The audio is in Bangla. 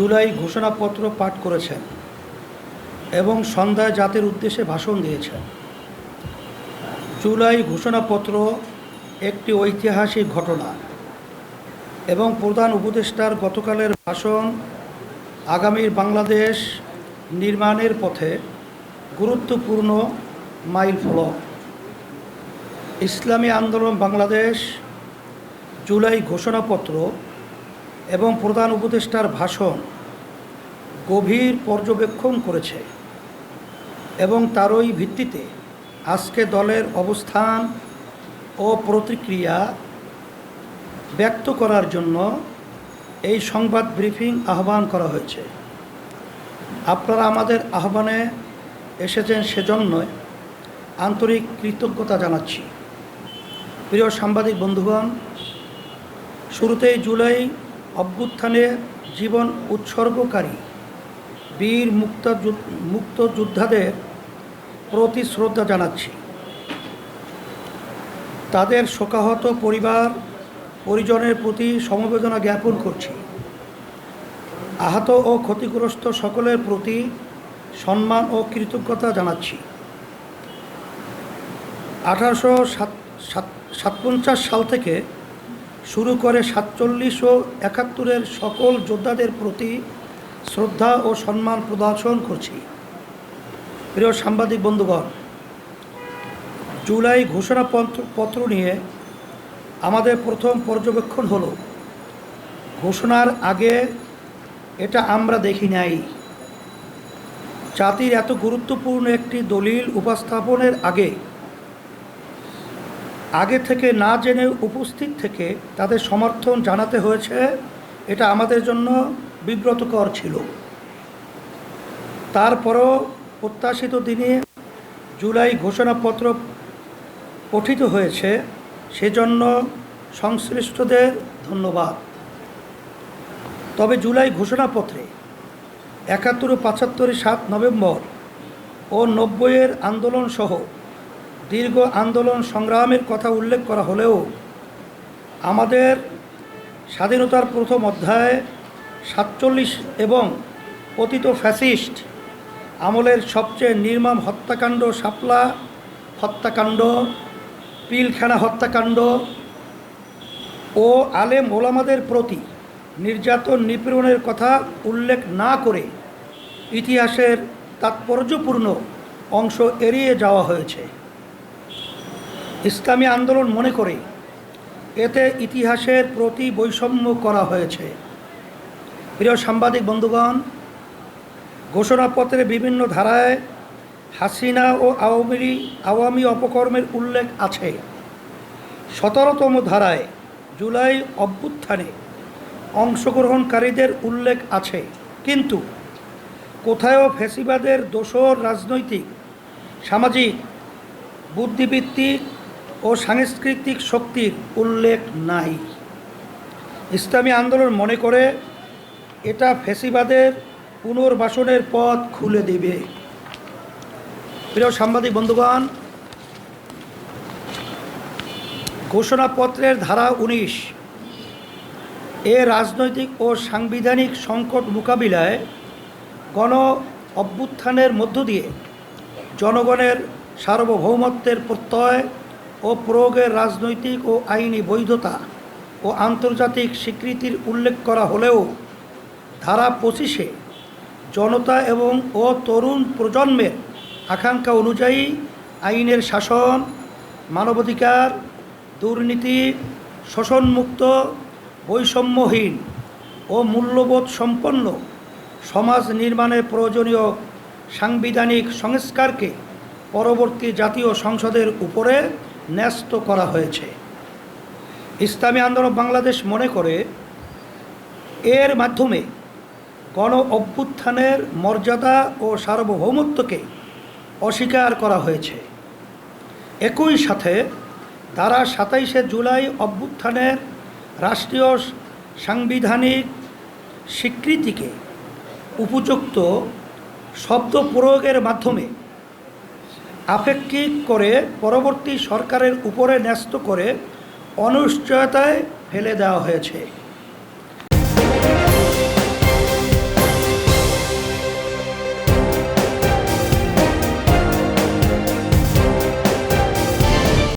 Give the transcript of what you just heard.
জুলাই ঘোষণাপত্র পাঠ করেছেন এবং সন্ধ্যায় জাতির উদ্দেশ্যে ভাষণ দিয়েছেন। জুলাই ঘোষণাপত্র একটি ঐতিহাসিক ঘটনা এবং প্রধান উপদেষ্টার গতকালের ভাষণ আগামীর বাংলাদেশ নির্মাণের পথে গুরুত্বপূর্ণ মাইল ফলক। ইসলামী আন্দোলন বাংলাদেশ জুলাই ঘোষণাপত্র এবং প্রধান উপদেষ্টার ভাষণ গভীর পর্যবেক্ষণ করেছে এবং তারই ভিত্তিতে আজকে দলের অবস্থান ও প্রতিক্রিয়া ব্যক্ত করার জন্য এই সংবাদ ব্রিফিং আহ্বান করা হয়েছে। আপনারা আমাদের আহ্বানে এসেছেন সেজন্যই আন্তরিক কৃতজ্ঞতা জানাচ্ছি। প্রিয় সাংবাদিক বন্ধুগণ, শুরুতেই জুলাই অভ্যুত্থানে জীবন উৎসর্গকারী বীর মুক্ত মুক্ত যোদ্ধাদের প্রতি শ্রদ্ধা জানাচ্ছি। তাদের শোকাহত পরিবার পরিজনের প্রতি সমবেদনা জ্ঞাপন করছি। আহত ও ক্ষতিগ্রস্ত সকলের প্রতি সম্মান ও কৃতজ্ঞতা জানাচ্ছি। আঠারোশো সাতপঞ্চাশ সাল থেকে শুরু করে সাতচল্লিশ ও একাত্তরের সকল যোদ্ধাদের প্রতি শ্রদ্ধা ও সম্মান প্রদর্শন করছি। প্রিয় সাংবাদিক বন্ধুগণ, জুলাই ঘোষণাপত্র, পত্র নিয়ে আমাদের প্রথম পর্যবেক্ষণ হলো, ঘোষণার আগে এটা আমরা দেখি নাই। জাতির এত গুরুত্বপূর্ণ একটি দলিল উপস্থাপনের আগে আগে থেকে না জেনে উপস্থিত থেকে তাদের সমর্থন জানাতে হয়েছে, এটা আমাদের জন্য বিব্রতকর ছিল। তারপরও প্রত্যাশিত দিনে জুলাই ঘোষণাপত্র পঠিত হয়েছে, সেজন্য সংশ্লিষ্টদের ধন্যবাদ। তবে জুলাই ঘোষণাপত্রে একাত্তর ও সাত নভেম্বর ও নব্বইয়ের আন্দোলন সহ দীর্ঘ আন্দোলন সংগ্রামের কথা উল্লেখ করা হলেও আমাদের স্বাধীনতার প্রথম অধ্যায়ে সাতচল্লিশ এবং পতিত ফ্যাসিস্ট আমলের সবচেয়ে নির্মম হত্যাকাণ্ড শাপলা হত্যাকাণ্ড, পিলখানা হত্যাকাণ্ড ও আলেম ওলামাদের প্রতি নির্যাতন নিপীড়নের কথা উল্লেখ না করে ইতিহাসের তাৎপর্যপূর্ণ অংশ এড়িয়ে যাওয়া হয়েছে। ইসলামী আন্দোলন মনে করে এতে ইতিহাসের প্রতি বৈষম্য করা হয়েছে। প্রিয় সাংবাদিক বন্ধুগণ, ঘোষণাপত্রে বিভিন্ন ধারায় হাসিনা ও আওয়ামী আওয়ামী অপকর্মের উল্লেখ আছে। সতেরোতম ধারায় জুলাই অভ্যুত্থানে অংশগ্রহণকারীদের উল্লেখ আছে। কিন্তু কোথায়ও ফেসিবাদের দোসর রাজনৈতিক, সামাজিক বুদ্ধিভিত্তিক ও সাংস্কৃতিক শক্তির উল্লেখ নাই। ইসলামী আন্দোলন মনে করে এটা ফেসিবাদের পুনর্বাসনের পথ খুলে দেবে। প্রিয় সাংবাদিক বন্ধুগণ, ঘোষণাপত্রের ধারা উনিশ এ রাজনৈতিক ও সাংবিধানিক সংকট মোকাবিলায় গণ অভ্যুত্থানের মধ্য দিয়ে জনগণের সার্বভৌমত্বের প্রত্যয় ও প্রয়োগের রাজনৈতিক ও আইনি বৈধতা ও আন্তর্জাতিক স্বীকৃতির উল্লেখ করা হলেও ধারা পঁচিশে জনতা এবং ও তরুণ প্রজন্মের আকাঙ্ক্ষা অনুযায়ী আইনের শাসন, মানবাধিকার, দুর্নীতি, শোষণমুক্ত, বৈষম্যহীন ও মূল্যবোধ সম্পন্ন সমাজ নির্মাণের প্রয়োজনীয় সাংবিধানিক সংস্কারকে পরবর্তী জাতীয় সংসদের উপরে ন্যস্ত করা হয়েছে। ইসলামী আন্দোলন বাংলাদেশ মনে করে এর মাধ্যমে গণ অভ্যুত্থানের মর্যাদা ও সার্বভৌমত্বকে অস্বীকার করা হয়েছে। একই সাথে তারা সাতাইশে জুলাই অভ্যুত্থানের রাষ্ট্রীয় সাংবিধানিক স্বীকৃতিকে উপযুক্ত শব্দ প্রয়োগের মাধ্যমে আপেক্ষিক করে পরবর্তী সরকারের উপরে ন্যস্ত করে অনিশ্চয়তায় ফেলে দেওয়া হয়েছে।